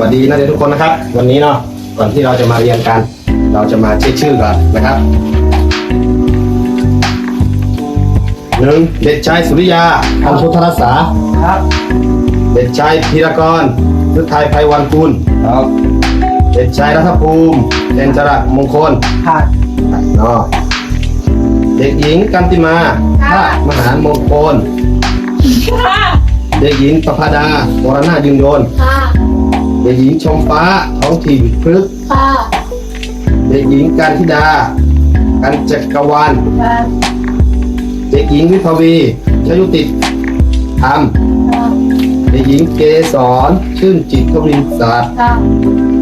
วัสดีนักเรียนทุกคนนะครับ วันนี้เนาะก่อนที่เราจะมาเรียนกัน เราจะมาเช็คชื่อกันนะครับหนึ่งเด็กชายสุริยาพันธุทรักษาครับ เด็กชายพีรกรฤทัยไพวันกุลครับเด็กชายรัฐภูมิเจนจรักมงคลผัดเนาะเด็กหญิงกันติมาพระมหามงคลค่ะเด็กหญิงประภาดาวรนายืนยนต์ค่ะ เด็กหญิงชมฟ้าท้องถิ่นพฤกษ์ค่ะเด็กหญิงการธิดา กันจักรวาลค่ะเด็กหญิงวิภาวีชยุติธรรมเด็กหญิงเกสรชื่นจิตทวินศาสตร์ค่ะ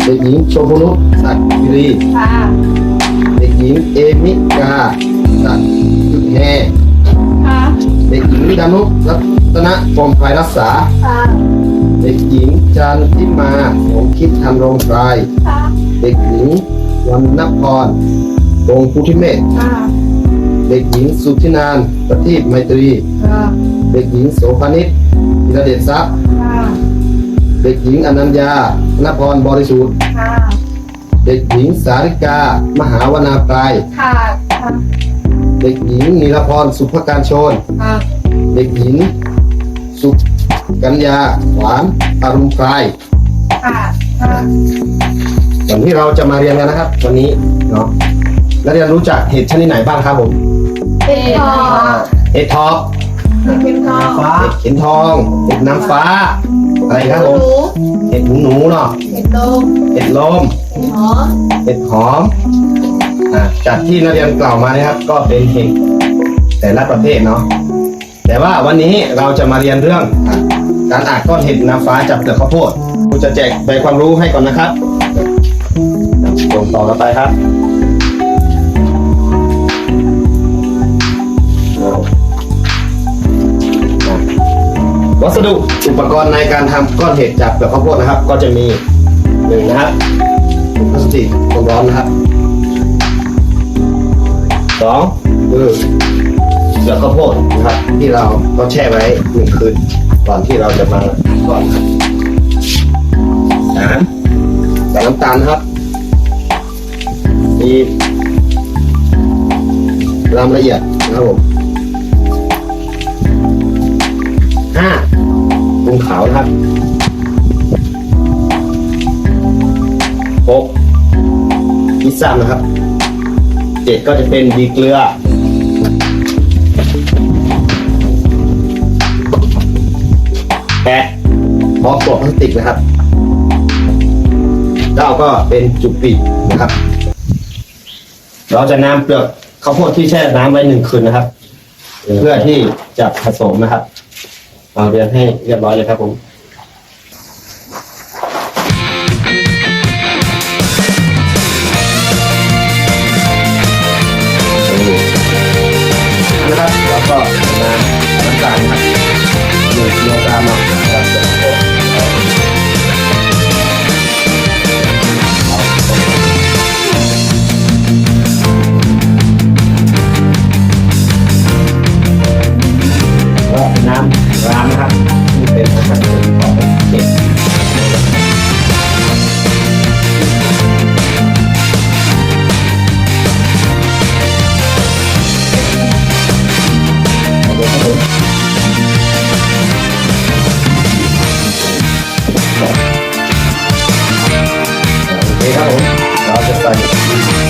เด็กหญิงชมพูนุชสัตว์กิรีค่ะเด็กหญิงเอมิกาสัตว์ยุทธแฮค่ะเด็กหญิงดานุรัตนกรมภายรักษาค่ะเด็กหญิงจันทิมาสมคิดทันรงไกรค่ะเด็กหญิงวันนพรวงศ์พุทธิเมธค่ะเด็กหญิงสุธินานประทีปไมตรีค่ะเด็กหญิงโสภณิชธีรเดชทรัพย์ค่ะเด็กหญิงอนัญญานพรบริสุทธิ์ค่ะเด็กหญิงสาริกา มหาวนาปรายค่ะค่ะเด็กหญิงนิรพรสุภการโชนค่ะเด็กหญิงสุ กัญญาหวานอรุณพรายค่ะค่ะก่อนที่เราจะมาเรียนกันนะครับ วันนี้เนาะนักเรียนรู้จักเห็ดชนิดไหนบ้างครับผมเป็นทองเห็ดทอบเป็นทองฟ้าเห็ดเข็มทองเห็ดน้ำฟ้า อะไรครับผมเห็ดหูหนูเนาะเป็นลมเห็ดลมเป็นหอมเห็ดหอมอ่าจากที่นักเรียนกล่าวมานะครับ ก็เป็นเห็ดแต่ละประเภทเนาะแต่ว่าวันนี้เราจะมาเรียนเรื่องอะ การอาจก้อนเห็ดน้ำฟ้าจากเปลือกข้าวโพดครูจะแจกใบความรู้ให้ก่อนนะครับส่งต่อกันไปครับวัสดุอุปกรณ์ในการทำก้อนเห็ดจากเปลือกข้าวโพดนะครับ ก็จะมีหนึ่งนะครับถุงพลาสติกความร้อนนะครับสองคือ ลือกข้าวโพดนะครับ ที่เราต้องแช่ไว้หนึ่งคืนก่อนที่เราจะมาก่อนครับสามใส่น้ำตาลครับมีรามละเอียดนะครับผมห้าปูขาวนะครับหกพิซซ่านะครับเจ็ดก็จะเป็นดีเกลือ แปดพร้อมปลอกพลาสติกนะครับเก้าก็เป็นจุกปิดนะครับ เราจะนำเปลือกข้าวโพดที่แช่น้ำไว้หนึ่งคืนนะครับ เพื่อที่จะผสมนะครับ เอาเรียนให้เรียบร้อยเลยครับผม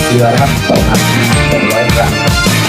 เกลือนะครับสองครับสองร้อยกรัมครับ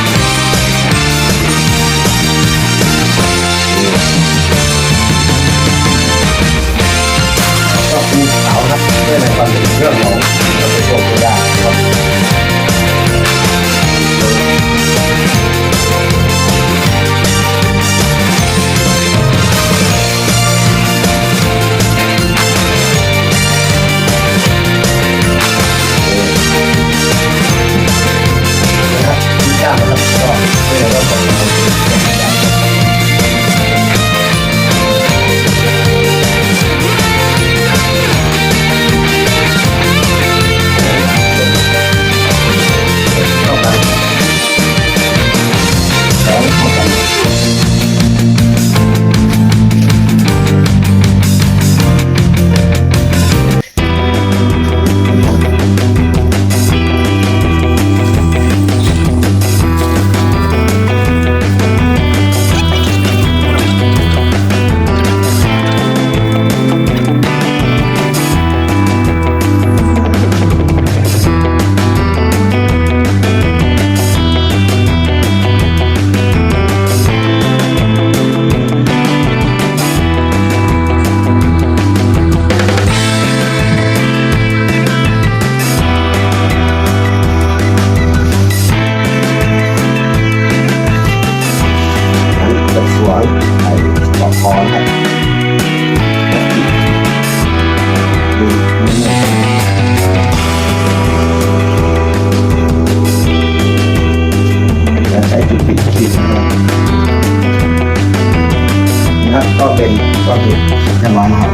ก็เป็นก้อนเห็ดเรียบร้อยนะครับ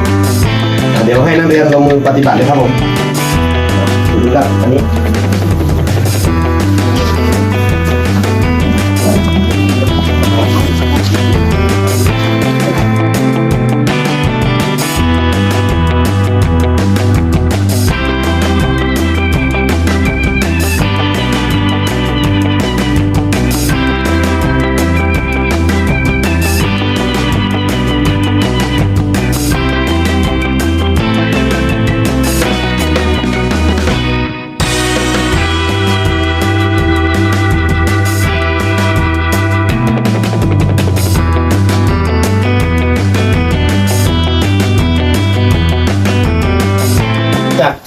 เดี๋ยวให้นักเรียนลงมือปฏิบัติเลยครับผมดูครับอันนี้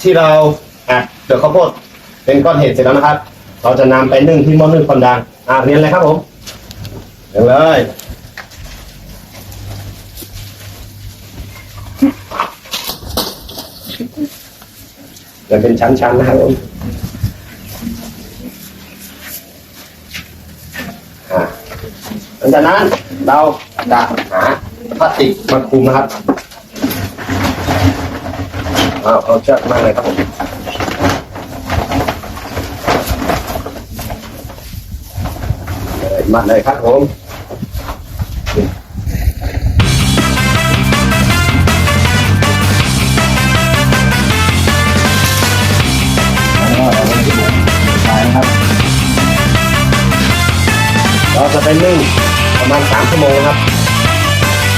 ที่เราอัดเปลือกข้าวโพดเป็นก้อนเห็ดเสร็จแล้วนะครับ เราจะนำไปนึ่งที่หม้อนึ่งความดันอะเรียนเลยครับผมเรียนเลยจะเป็นชั้นๆนะครับผมอะหลังจากนั้นเราจะหาพลาสติกมาคลุมนะครับ อ้าวเอาเชือกมาเลยครับผมเลยมัดเลยครับผมแล้วก็เอาไว้ที่หัวท้ายนะครับเราจะไปนึ่งประมาณสามชั่วโมงนะครับ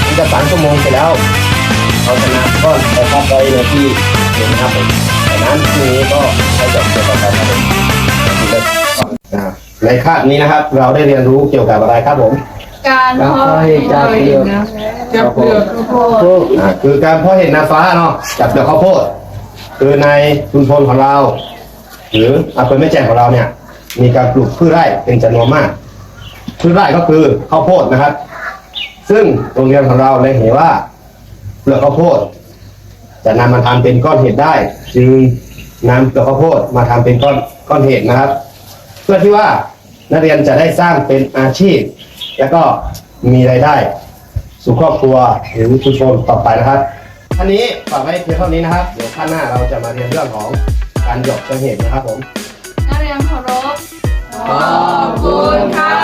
หลังจากสามชั่วโมงเสร็จแล้ว เราจะนำก้อนไปพักไว้ในที่เห็นนะครับผมจากนั้นทีนี้ก็ใช้จับตัวต่อไปครับผมอ่าในคาบนี้นะครับ เราได้เรียนรู้เกี่ยวกับอะไรครับผมการเพาะเห็ดจับเปลือกจับเปลือกข้าวโพดอ่าคือการเพาะเห็ดนางฟ้าเนาะจับเปลือกข้าวโพดคือในชุมชนของเรา หรืออำเภอแม่แจ่มของเราเนี่ย มีการปลูกพืชไร่เป็นจำนวนมากพืชไร่ก็คือข้าวโพดนะครับ ซึ่งโรงเรียนของเราเลยเห็นว่า เปลือกข้าวโพดจะนำมาทำเป็นก้อนเห็ดได้จึงนำเปลือกข้าวโพดมาทำเป็นก้อนก้อนเห็ดนะครับ เพื่อที่ว่านักเรียนจะได้สร้างเป็นอาชีพ แล้วก็มีรายได้ สู่ครอบครัวหรือชุมชนต่อไปนะครับท่านนี้ฝากไว้เพียงเท่านี้นะครับ เดี๋ยวข้างหน้าเราจะมาเรียนเรื่องของการหยอกเชิงเห็ดนะครับผมนักเรียนเคารพขอบคุณค่ะ